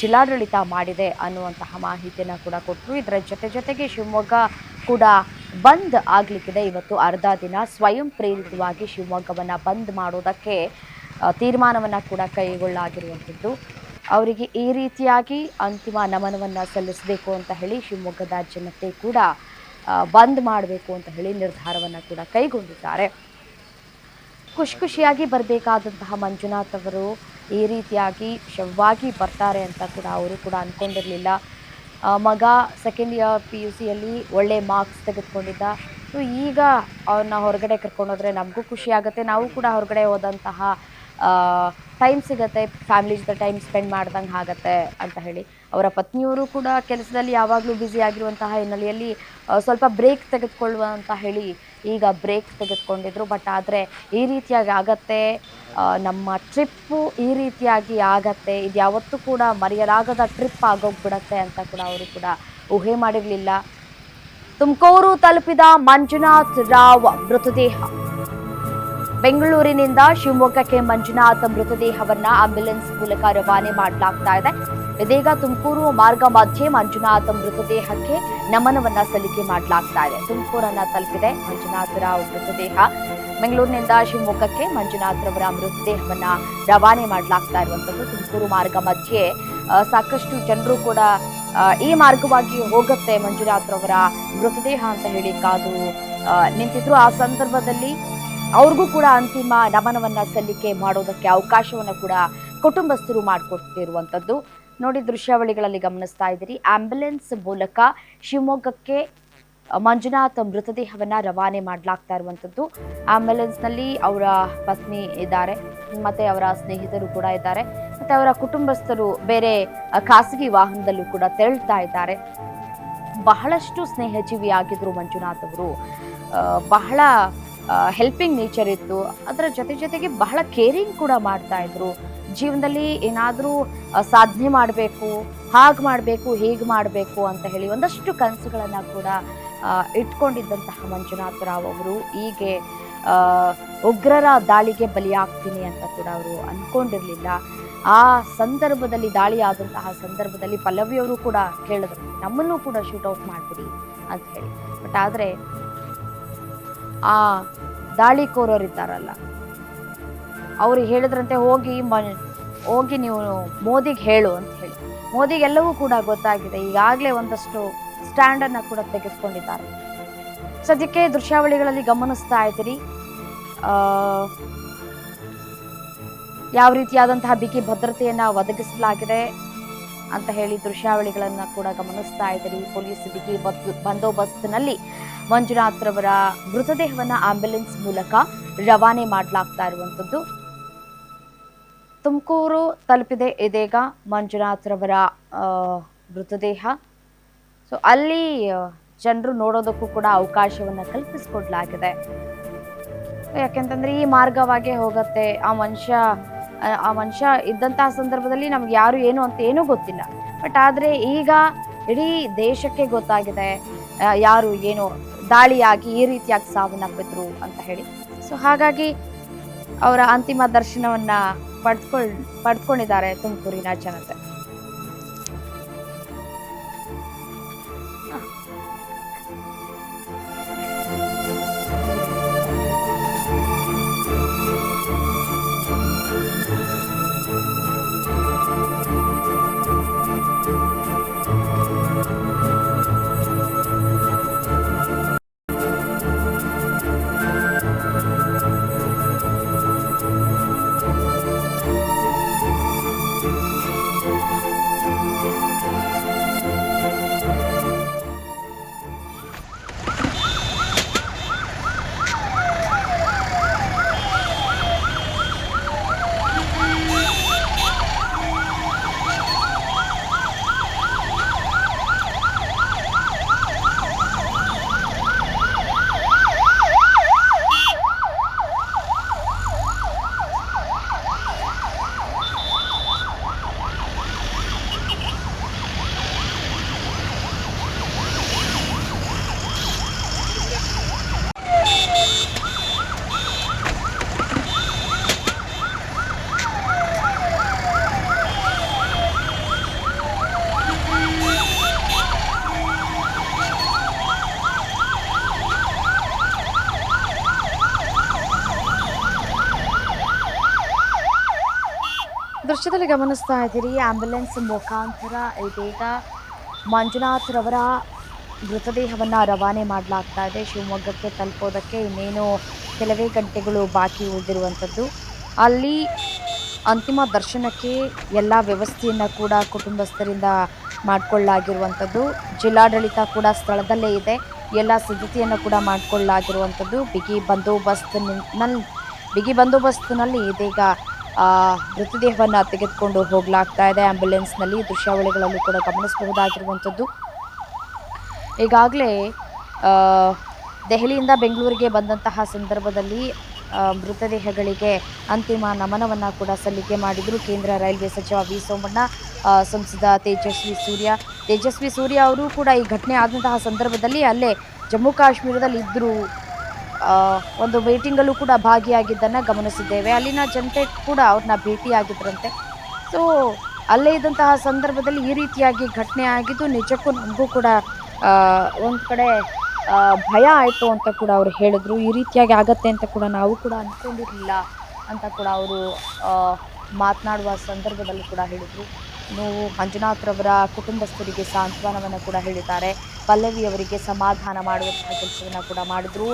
ಜಿಲ್ಲಾಡಳಿತ ಮಾಡಿದೆ ಅನ್ನುವಂತಹ ಮಾಹಿತಿಯನ್ನು ಕೂಡ ಕೊಟ್ಟರು ಇದರ ಜೊತೆ ಜೊತೆಗೆ ಶಿವಮೊಗ್ಗ ಕೂಡ ಬಂದ್ ಆಗಲಿಕ್ಕಿದೆ. ಇವತ್ತು ಅರ್ಧ ದಿನ ಸ್ವಯಂ ಪ್ರೇರಿತವಾಗಿ ಶಿವಮೊಗ್ಗವನ್ನು ಬಂದ್ ಮಾಡೋದಕ್ಕೆ ತೀರ್ಮಾನವನ್ನು ಕೂಡ ಕೈಗೊಳ್ಳಲಾಗಿರುವಂಥದ್ದು ಅವರಿಗೆ ಈ ರೀತಿಯಾಗಿ ಅಂತಿಮ ನಮನವನ್ನು ಸಲ್ಲಿಸಬೇಕು ಅಂತ ಹೇಳಿ ಶಿವಮೊಗ್ಗದ ಜನತೆ ಕೂಡ ಬಂದ್ ಮಾಡಬೇಕು ಅಂತ ಹೇಳಿ ನಿರ್ಧಾರವನ್ನು ಕೂಡ ಕೈಗೊಂಡಿದ್ದಾರೆ. ಖುಷಿ ಖುಷಿಯಾಗಿ ಬರಬೇಕಾದಂತಹ ಮಂಜುನಾಥ್ ಅವರು ಈ ರೀತಿಯಾಗಿ ಶವವಾಗಿ ಬರ್ತಾರೆ ಅಂತ ಕೂಡ ಅವರು ಕೂಡ ಅಂದ್ಕೊಂಡಿರಲಿಲ್ಲ ಮಗ ಸೆಕೆಂಡ್ ಇಯರ್ ಪಿ ಯು ಸಿಯಲ್ಲಿ ಒಳ್ಳೆ ಮಾರ್ಕ್ಸ್ ತೆಗೆದುಕೊಂಡಿದ್ದ. ಸೊ ಈಗ ಅವ್ರನ್ನ ಹೊರಗಡೆ ಕರ್ಕೊಂಡೋದ್ರೆ ನಮಗೂ ಖುಷಿ ಆಗುತ್ತೆ. ನಾವು ಕೂಡ ಹೊರಗಡೆ ಹೋದಂತಹ ಟೈಮ್ ಸಿಗತ್ತೆ ಫ್ಯಾಮಿಲಿ ಜೊತೆ ಟೈಮ್ ಸ್ಪೆಂಡ್ ಮಾಡ್ದಂಗೆ ಆಗತ್ತೆ ಅಂತ ಹೇಳಿ. ಅವರ ಪತ್ನಿಯವರು ಕೂಡ ಕೆಲಸದಲ್ಲಿ ಯಾವಾಗಲೂ ಬ್ಯುಸಿ ಆಗಿರುವಂತಹ ಹಿನ್ನೆಲೆಯಲ್ಲಿ ಸ್ವಲ್ಪ ಬ್ರೇಕ್ ತೆಗೆದುಕೊಳ್ಳುವ ಅಂತ ಹೇಳಿ ಈಗ ಬ್ರೇಕ್ ತೆಗೆದುಕೊಂಡಿದ್ರು. ಬಟ್ ಆದರೆ ಈ ರೀತಿಯಾಗಿ ಆಗತ್ತೆ ನಮ್ಮ ಟ್ರಿಪ್ಪು ಈ ರೀತಿಯಾಗಿ ಆಗತ್ತೆ. ಇದು ಯಾವತ್ತೂ ಕೂಡ ಮರೆಯಲಾಗದ ಟ್ರಿಪ್ ಆಗೋಗ್ಬಿಡತ್ತೆ ಅಂತ ಕೂಡ ಅವರು ಕೂಡ ಊಹೆ ಮಾಡಿರಲಿಲ್ಲ. ತುಮಕೂರು ತಲುಪಿದ ಮಂಜುನಾಥ್ ರಾವ್ ಮೃತದೇಹ. ಬೆಂಗಳೂರಿನಿಂದ ಶಿವಮೊಗ್ಗಕ್ಕೆ ಮಂಜುನಾಥ್ ಮೃತದೇಹವನ್ನ ಆಂಬ್ಯುಲೆನ್ಸ್ ಮೂಲಕ ರವಾನೆ ಮಾಡಲಾಗ್ತಾ ಇದೆ. ಇದೀಗ ತುಮಕೂರು ಮಾರ್ಗ ಮಧ್ಯೆ ಮಂಜುನಾಥ ಮೃತದೇಹಕ್ಕೆ ನಮನವನ್ನ ಸಲ್ಲಿಕೆ ಮಾಡಲಾಗ್ತಾ ಇದೆ. ತುಮಕೂರನ್ನ ತಲುಪಿದೆ ಮಂಜುನಾಥರ ಮೃತದೇಹ. ಬೆಂಗಳೂರಿನಿಂದ ಶಿವಮೊಗ್ಗಕ್ಕೆ ಮಂಜುನಾಥ್ರವರ ಮೃತದೇಹವನ್ನ ರವಾನೆ ಮಾಡಲಾಗ್ತಾ ಇರುವಂತದ್ದು. ತುಮಕೂರು ಮಾರ್ಗ ಮಧ್ಯೆ ಸಾಕಷ್ಟು ಜನರು ಕೂಡ ಈ ಮಾರ್ಗವಾಗಿ ಹೋಗುತ್ತೆ ಮಂಜುನಾಥರವರ ಮೃತದೇಹ ಅಂತ ಹೇಳಿ ಕಾದು ನಿಂತಿದ್ರು. ಆ ಸಂದರ್ಭದಲ್ಲಿ ಅವ್ರಿಗೂ ಕೂಡ ಅಂತಿಮ ನಮನವನ್ನ ಸಲ್ಲಿಕೆ ಮಾಡೋದಕ್ಕೆ ಅವಕಾಶವನ್ನು ಕೂಡ ಕುಟುಂಬಸ್ಥರು ಮಾಡಿಕೊಡ್ತಿರುವಂಥದ್ದು ನೋಡಿ, ದೃಶ್ಯಾವಳಿಗಳಲ್ಲಿ ಗಮನಿಸ್ತಾ ಇದ್ದೀರಿ. ಆಂಬ್ಯುಲೆನ್ಸ್ ಮೂಲಕ ಶಿವಮೊಗ್ಗಕ್ಕೆ ಮಂಜುನಾಥ್ ಮೃತದೇಹವನ್ನ ರವಾನೆ ಮಾಡಲಾಗ್ತಾ ಇರುವಂಥದ್ದು ಆಂಬ್ಯುಲೆನ್ಸ್ನಲ್ಲಿ ಅವರ ಪತ್ನಿ ಇದ್ದಾರೆ. ಮತ್ತೆ ಅವರ ಸ್ನೇಹಿತರು ಕೂಡ ಇದ್ದಾರೆ. ಮತ್ತೆ ಅವರ ಕುಟುಂಬಸ್ಥರು ಬೇರೆ ಖಾಸಗಿ ವಾಹನದಲ್ಲೂ ಕೂಡ ತೆರಳ್ತಾ ಇದ್ದಾರೆ. ಬಹಳಷ್ಟು ಸ್ನೇಹಜೀವಿಯಾಗಿದ್ರು ಮಂಜುನಾಥ್ ಅವರು. ಬಹಳ ಹೆಲ್ಪಿಂಗ್ ನೇಚರ್ ಇತ್ತು. ಅದರ ಜೊತೆ ಜೊತೆಗೆ ಬಹಳ ಕೇರಿಂಗ್ ಕೂಡ ಮಾಡ್ತಾ ಇದ್ರು. ಜೀವನದಲ್ಲಿ ಏನಾದರೂ ಸಾಧನೆ ಮಾಡಬೇಕು, ಹಾಗೆ ಮಾಡಬೇಕು, ಹೀಗೆ ಮಾಡಬೇಕು ಅಂತ ಹೇಳಿ ಒಂದಷ್ಟು ಕನಸುಗಳನ್ನು ಕೂಡ ಇಟ್ಕೊಂಡಿದ್ದಂತಹ ಮಂಜುನಾಥ್ ರಾವ್ ಅವರು. ಹೀಗೆ ಉಗ್ರರ ದಾಳಿಗೆ ಬಲಿಯಾಗ್ತೀನಿ ಅಂತ ಕೂಡ ಅವರು ಅಂದ್ಕೊಂಡಿರಲಿಲ್ಲ ಆ ಸಂದರ್ಭದಲ್ಲಿ, ದಾಳಿ ಆದಂತಹ ಸಂದರ್ಭದಲ್ಲಿ ಪಲ್ಲವಿಯವರು ಕೂಡ ಕೇಳಿದ್ರು, ನಮ್ಮನ್ನು ಕೂಡ ಶೂಟ್ ಔಟ್ ಮಾಡ್ತೀರಿ ಅಂತ ಹೇಳಿ. ಬಟ್ ಆದರೆ ಆ ದಾಳಿಕೋರರು ಇದ್ದಾರಲ್ಲ ಅವ್ರು ಹೇಳಿದ್ರಂತೆ, ಹೋಗಿ ಹೋಗಿ ನೀವು ಮೋದಿಗೆ ಹೇಳು ಅಂತ ಹೇಳಿ. ಮೋದಿಗೆಲ್ಲವೂ ಕೂಡ ಗೊತ್ತಾಗಿದೆ, ಈಗಾಗಲೇ ಒಂದಷ್ಟು ಸ್ಟ್ಯಾಂಡನ್ನು ಕೂಡ ತೆಗೆದುಕೊಂಡಿದ್ದಾರೆ. ಸದ್ಯಕ್ಕೆ ದೃಶ್ಯಾವಳಿಗಳಲ್ಲಿ ಗಮನಿಸ್ತಾ ಇದ್ದೀರಿ. ಯಾವ ರೀತಿಯಾದಂತಹ ಬಿಗಿ ಭದ್ರತೆಯನ್ನು ಒದಗಿಸಲಾಗಿದೆ ಅಂತ ಹೇಳಿ ದೃಶ್ಯಾವಳಿಗಳನ್ನ ಕೂಡ ಗಮನಿಸ್ತಾ ಇದ್ದೀರಿ ಪೊಲೀಸ್ ಬಿಗಿ ಬದ್- ಬಂದೋಬಸ್ತ್ನಲ್ಲಿ ಮಂಜುನಾಥ್ ರವರ ಮೃತದೇಹವನ್ನ ಆಂಬ್ಯುಲೆನ್ಸ್ ಮೂಲಕ ರವಾನೆ ಮಾಡಲಾಗ್ತಾ ಇರುವಂಥದ್ದು. ತುಮಕೂರು ತಲುಪಿದೆ ಇದೀಗ ಮಂಜುನಾಥ್ ರವರ ಆ, ಮೃತದೇಹ. ಸೊ ಅಲ್ಲಿ ಜನರು ನೋಡೋದಕ್ಕೂ ಕೂಡ ಅವಕಾಶವನ್ನ ಕಲ್ಪಿಸಿಕೊಡ್ಲಾಗಿದೆ. ಯಾಕೆಂತಂದ್ರೆ ಈ ಮಾರ್ಗವಾಗೇ ಹೋಗುತ್ತೆ. ಆ ಮನುಷ್ಯ ಆ- ಮನುಷ್ಯ ಇದ್ದಂತಹ ಸಂದರ್ಭದಲ್ಲಿ ನಮ್ಗೆ ಯಾರು ಏನು ಅಂತ ಏನೂ ಗೊತ್ತಿಲ್ಲ. ಬಟ್ ಆದರೆ ಈಗ ಇಡೀ ದೇಶಕ್ಕೆ ಗೊತ್ತಾಗಿದೆ ಯಾರು ಏನು ದಾಳಿಯಾಗಿ ಈ ರೀತಿಯಾಗಿ ಸಾವನ್ನಪ್ಪಿದ್ರು ಅಂತ ಹೇಳಿ. ಸೊ ಹಾಗಾಗಿ ಅವರ ಅಂತಿಮ ದರ್ಶನವನ್ನ ಪಡ್ಕೊಳ್, ಪಡ್ಕೊಂಡಿದ್ದಾರೆ ತುಮಕೂರಿನ ಜನತೆ. ದೃಶ್ಯದಲ್ಲಿ ಗಮನಿಸ್ತಾ ಇದ್ದೀರಿ ಆಂಬ್ಯುಲೆನ್ಸ್ ಮುಖಾಂತರ ಇದೀಗ ಮಂಜುನಾಥ್ ರವರ ಮೃತದೇಹವನ್ನು ರವಾನೆ ಮಾಡಲಾಗ್ತಾ ಇದೆ. ಶಿವಮೊಗ್ಗಕ್ಕೆ ತಲುಪೋದಕ್ಕೆ ಇನ್ನೇನು ಕೆಲವೇ ಗಂಟೆಗಳು ಬಾಕಿ ಉಳಿದಿರುವಂಥದ್ದು. ಅಲ್ಲಿ ಅಂತಿಮ ದರ್ಶನಕ್ಕೆ ಎಲ್ಲ ವ್ಯವಸ್ಥೆಯನ್ನು ಕೂಡ ಕುಟುಂಬಸ್ಥರಿಂದ ಮಾಡಿಕೊಳ್ಳಲಾಗಿರುವಂಥದ್ದು. ಜಿಲ್ಲಾಡಳಿತ ಕೂಡ ಸ್ಥಳದಲ್ಲೇ ಇದೆ. ಎಲ್ಲ ಸಿದ್ಧತೆಯನ್ನು ಕೂಡ ಮಾಡಿಕೊಳ್ಳಲಾಗಿರುವಂಥದ್ದು. ಬಿಗಿ ಬಂದೋಬಸ್ತ್ನಲ್ಲಿ ಬಿಗಿ ಬಂದೋಬಸ್ತ್ನಲ್ಲಿ ಇದೀಗ ಆ, ಮೃತದೇಹವನ್ನು ತೆಗೆದುಕೊಂಡು ಹೋಗಲಾಗ್ತಾ ಇದೆ. ಆಂಬ್ಯುಲೆನ್ಸ್ನಲ್ಲಿ ದೃಶ್ಯಾವಳಿಗಳಲ್ಲಿ ಕೂಡ ಗಮನಿಸಬಹುದಾಗಿರುವಂಥದ್ದು. ಈಗಾಗಲೇ ದೆಹಲಿಯಿಂದ ಬೆಂಗಳೂರಿಗೆ ಬಂದಂತಹ ಸಂದರ್ಭದಲ್ಲಿ ಮೃತದೇಹಗಳಿಗೆ ಅಂತಿಮ ನಮನವನ್ನು ಕೂಡ ಸಲ್ಲಿಕೆ ಮಾಡಿದರು ಕೇಂದ್ರ ರೈಲ್ವೆ ಸಚಿವ ವಿ. ಸೋಮಣ್ಣ ಸಂಸದ ತೇಜಸ್ವಿ ಸೂರ್ಯ. ತೇಜಸ್ವಿ ಸೂರ್ಯ ಅವರು ಕೂಡ ಈ ಘಟನೆ ಆದಂತಹ ಸಂದರ್ಭದಲ್ಲಿ ಅಲ್ಲೇ ಜಮ್ಮು ಕಾಶ್ಮೀರದಲ್ಲಿ ಇದ್ದರು ಒಂದು ಮೀಟಿಂಗಲ್ಲೂ ಕೂಡ ಭಾಗಿಯಾಗಿದ್ದನ್ನು ಗಮನಿಸಿದ್ದೇವೆ. ಅಲ್ಲಿನ ಜನತೆ ಕೂಡ ಅವ್ರನ್ನ ಭೇಟಿಯಾಗಿದ್ರಂತೆ. ಸೊ ಅಲ್ಲೇ ಇದ್ದಂತಹ ಸಂದರ್ಭದಲ್ಲಿ ಈ ರೀತಿಯಾಗಿ ಘಟನೆ ಆಗಿದ್ದು ನಿಜಕ್ಕೂ ನಮಗೂ ಕೂಡ ಒಂದು ಕಡೆ ಭಯ ಆಯಿತು ಅಂತ ಕೂಡ ಅವರು ಹೇಳಿದ್ರು. ಈ ರೀತಿಯಾಗಿ ಆಗತ್ತೆ ಅಂತ ಕೂಡ ನಾವು ಕೂಡ ಅಂದ್ಕೊಂಡಿರಲಿಲ್ಲ ಅಂತ ಕೂಡ ಅವರು ಮಾತನಾಡುವ ಸಂದರ್ಭದಲ್ಲಿ ಕೂಡ ಹೇಳಿದರು. ನೋವು ಮಂಜುನಾಥ್ರವರ ಕುಟುಂಬಸ್ಥರಿಗೆ ಸಾಂತ್ವನವನ್ನು ಕೂಡ ಹೇಳಿದ್ದಾರೆ. ಪಲ್ಲವಿಯವರಿಗೆ ಸಮಾಧಾನ ಮಾಡುವಂತಹ ಕೆಲಸವನ್ನು ಕೂಡ ಮಾಡಿದ್ರು.